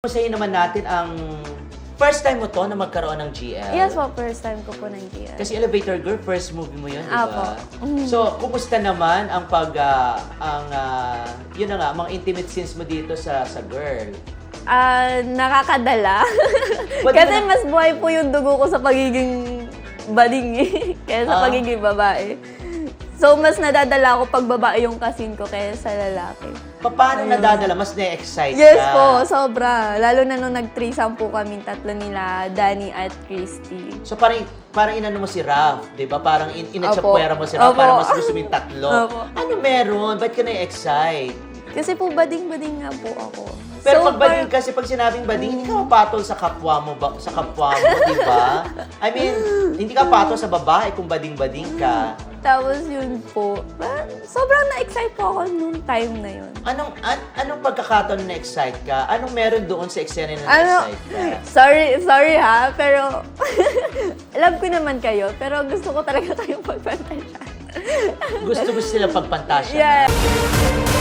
Masayin naman natin ang first time mo to na magkaroon ng GL. Yes po, first time ko po ng GL. Kasi Elevator Girl, first movie mo yun, di ba? Mhm. So, kumusta naman ang pag, ah, ang, ah, yun na nga, mga intimate scenes mo dito sa sa Girl? Ah, nakakadala. Ba't Kasi na- mas buhay po yung dugo ko sa pagiging bading eh, kaya sa Ah. pagiging babae. So, mas nadadala ako pag babae yung kasin ko kaya sa lalaki. Pa- Paano nadadala? Mas na-excite Yes ka? po, sobra. Lalo na nung nag-threesome po kami tatlo nila, Danny at Christy. So, parang, parang inano mo si Raf, di ba? Parang in, inatsapuera mo si Raf, Opo. parang mas gusto mo yung tatlo. Opo. Ano meron? Ba't ka na-excite? Kasi po bading-bading nga po ako. Pero So, pag bading par- kasi, pag sinabing bading, hindi ka mapatol sa kapwa mo, ba, sa kapwa mo, di ba? I mean, hindi ka patol sa babae kung bading-bading ka. Tapos yun po, ah, sobrang na-excite po ako nung time na yun. Anong an, anong pagkakataon na excite ka? Anong meron doon sa eksena na Ano, excite ka? sorry, sorry ha, pero love ko naman kayo, pero gusto ko talaga kayong pagpantasya. Gusto mo sila pagpantasya? Yeah.